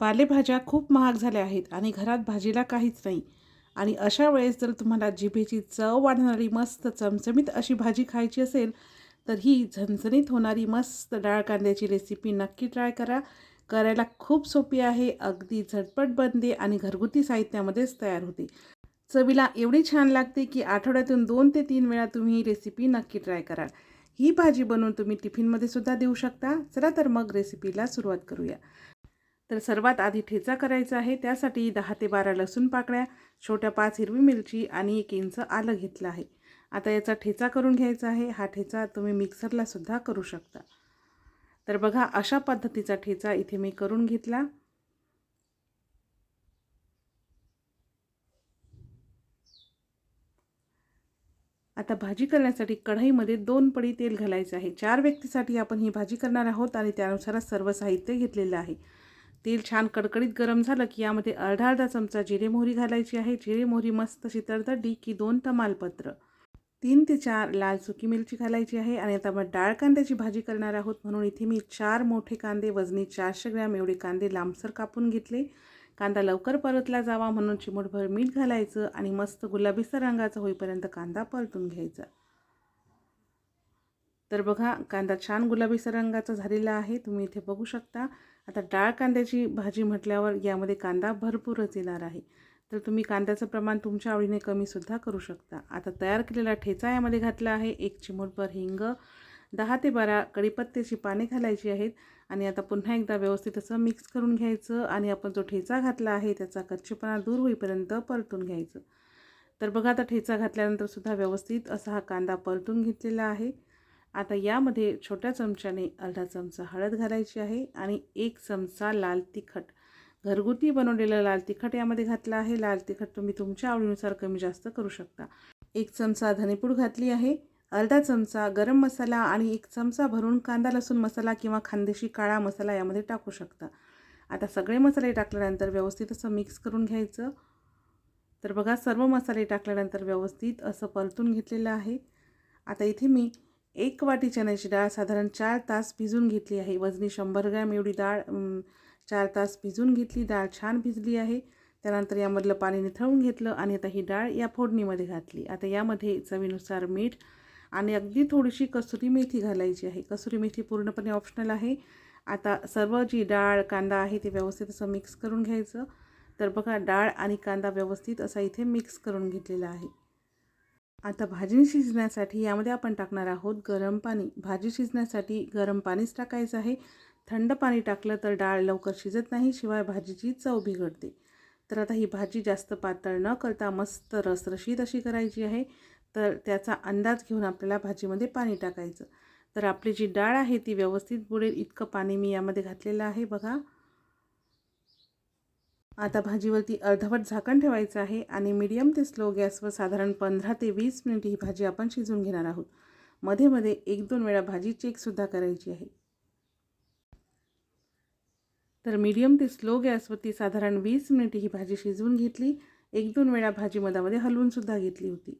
पालेभाज्या खूप महाग झाल्या आहेत आणि घरात भाजीला काहीच नाही. आणि अशा वेळेस जर तुम्हाला जिभेची चव वाढणारी मस्त चमचमीत अशी भाजी खायची असेल तर ही झणझणीत होणारी मस्त डाळ कांद्याची रेसिपी नक्की ट्राय करा. करायला खूप सोपी आहे अगदी झटपट बनते आणि घरगुती साहित्यामध्येच तयार होते. चवीला एवढी छान लागते की आठवड्यातून दोन ते तीन वेळा तुम्ही ही रेसिपी नक्की ट्राय कराल. ही भाजी बनवून तुम्ही टिफिनमध्ये सुद्धा देऊ शकता. चला तर मग रेसिपीला सुरुवात करूया. तर सर्वात आधी ठेचा करायचा आहे. त्यासाठी दहा ते बारा लसूण पाकळ्या छोट्या पाच हिरवी मिरची आणि एक इंच आलं घेतलं आहे. आता याचा ठेचा करून घ्यायचा आहे. हा ठेचा तुम्ही मिक्सरला सुद्धा करू शकता. तर बघा अशा पद्धतीचा ठेचा इथे मी करून घेतला. आता भाजी करण्यासाठी कढईमध्ये दोन पडी तेल घालायचं आहे. चार व्यक्तीसाठी आपण ही भाजी करणार आहोत आणि त्यानुसारच सर्व साहित्य घेतलेलं आहे. तेल छान कडकडीत गरम झालं की यामध्ये अर्धा अर्धा चमचा जिरे मोहरी घालायची आहे. जिरे मोहरी मस्त अशी की दोन तमालपत्र. तीन ते चार लाल सुकी मिरची घालायची आहे आणि आता मग डाळ कांद्याची भाजी करणार आहोत. म्हणून इथे मी चार मोठे कांदे वजनी चारशे ग्रॅम एवढे कांदे लांबसर कापून घेतले. कांदा लवकर परतला जावा. म्हणून चिमूटभर मीठ घालायचं आणि मस्त गुलाबीसर रंगाचा होईपर्यंत कांदा परतून घ्यायचा. तर बघा कांदा छान गुलाबीसर रंगाचा झालेला आहे. तुम्ही इथे बघू शकता. आता डाळ कांद्याची भाजी म्हटल्यावर यामध्ये कांदा भरपूरच येणार आहे. तर तुम्ही कांद्याचं प्रमाण तुमच्या आवडीने कमीसुद्धा करू शकता. आता तयार केलेला ठेचा यामध्ये घातला आहे. एक चिमूटभर हिंग दहा ते बारा कडीपत्त्याची पाने घालायची आहेत आणि आता पुन्हा एकदा व्यवस्थित असं मिक्स करून घ्यायचं आणि आपण जो ठेचा घातला आहे त्याचा कच्चेपणा दूर होईपर्यंत परतून घ्यायचं. तर बघा आता ठेचा घातल्यानंतर सुद्धा व्यवस्थित असा हा कांदा परतून घेतलेला आहे. आता यामध्ये छोट्या चमच्याने अर्धा चमचा हळद घालायची आहे आणि एक चमचा लाल तिखट. घरगुती बनवलेलं लाल तिखट यामध्ये घातलं आहे. लाल तिखट तुम्ही तुमच्या आवडीनुसार कमी जास्त करू शकता. एक चमचा धनेपूड घातली आहे. अर्धा चमचा गरम मसाला आणि एक चमचा भरून कांदा लसूण मसाला किंवा खानदेशी काळा मसाला यामध्ये टाकू शकता. आता सगळे मसाले टाकल्यानंतर व्यवस्थित असं मिक्स करून घ्यायचं. तर बघा सर्व मसाले टाकल्यानंतर व्यवस्थित असं परतून घेतलेलं आहे. आता इथे मी एक वाटी चण्याची डाळ साधारण चार तास भिजून घेतली आहे. वजनी शंभर ग्रॅम एवढी डाळ चार तास भिजून घेतली. डाळ छान भिजली आहे. त्यानंतर यामधलं पाणी निथळून घेतलं आणि आता ही डाळ या फोडणीमध्ये घातली. आता यामध्ये चवीनुसार मीठ आणि अगदी थोडीशी कसुरी मेथी घालायची आहे. कसुरी मेथी पूर्णपणे ऑप्शनल आहे. आता सर्व जी डाळ कांदा आहे ते व्यवस्थित असं मिक्स करून घ्यायचं. तर बघा डाळ आणि कांदा व्यवस्थित असा इथे मिक्स करून घेतलेला आहे. आता भाजी शिजण्यासाठी यामध्ये आपण टाकणार आहोत गरम पाणी. भाजी शिजण्यासाठी गरम पाणीच टाकायचं आहे. थंड पाणी टाकलं तर डाळ लवकर शिजत नाही शिवाय भाजीची चव बिघडते. तर आता ही भाजी जास्त पातळ न करता मस्त रसरशीत अशी करायची आहे. तर त्याचा अंदाज घेऊन आपल्याला भाजीमध्ये पाणी टाकायचं. तर आपली जी डाळ आहे ती व्यवस्थित बुडेल. इतकं पाणी मी यामध्ये घातलेलं आहे. बघा. आता भाजीवरती अर्धवट झाकण ठेवायचं आहे आणि मीडियम ते स्लो गॅसवर साधारण पंधरा ते वीस मिनिट ही भाजी आपण शिजवून घेणार आहोत. मध्ये मध्ये एक दोन वेळा भाजी चेकसुद्धा करायची आहे. तर मीडियम ते स्लो गॅसवरती साधारण वीस मिनिट ही भाजी शिजवून घेतली. एक दोन वेळा भाजी मधामध्ये हलवूनसुद्धा घेतली होती.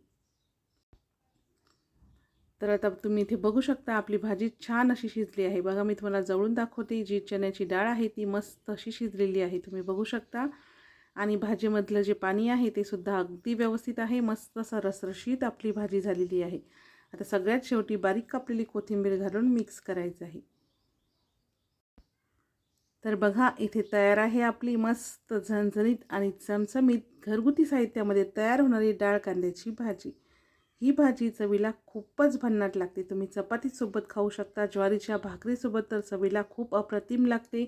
तर आता तुम्ही इथे बघू शकता आपली भाजी छान अशी शिजली आहे. बघा मी तुम्हाला जवळून दाखवते जी चण्याची डाळ आहे ती मस्त अशी शिजलेली आहे. तुम्ही बघू शकता. आणि भाजीमधलं जे पाणी आहे ते सुद्धा अगदी व्यवस्थित आहे. मस्त असं रसरशीत आपली भाजी झालेली आहे. आता सगळ्यात शेवटी बारीक कापलेली कोथिंबीर घालून मिक्स करायचं आहे. तर बघा इथे तयार आहे आपली मस्त झणझणीत आणि चमचमीत घरगुती साहित्यामध्ये तयार होणारी डाळ कांद्याची भाजी. ही भाजी चवीला खूपच भन्नाट लागते. तुम्ही चपातीसोबत खाऊ शकता ज्वारीच्या भाकरीसोबत तर चवीला खूप अप्रतिम लागते.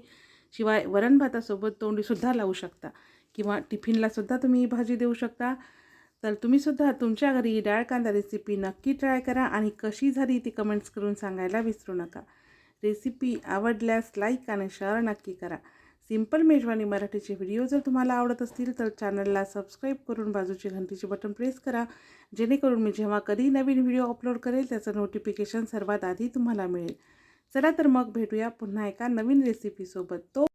शिवाय वरण भातासोबत तोंडीसुद्धा लावू शकता. किंवा टिफिनलासुद्धा तुम्ही ही भाजी देऊ शकता. तर तुम्हीसुद्धा तुमच्या घरी ही डाळ कांदा रेसिपी नक्की ट्राय करा आणि कशी झाली ती कमेंट्स करून सांगायला विसरू नका. रेसिपी आवडल्यास लाईक आणि शेअर नक्की करा. सिंपल मेजवानी मराठीचे व्हिडिओ जर तुम्हाला आवडत असतील तर चॅनलला सबस्क्राईब करून बाजूची घंटीचे बटन प्रेस करा. जेणेकरून मी जेव्हा कधी नवीन व्हिडिओ अपलोड करेल त्याचं नोटिफिकेशन सर्वात आधी तुम्हाला मिळेल. चला तर मग भेटूया पुन्हा एका नवीन रेसिपीसोबत तो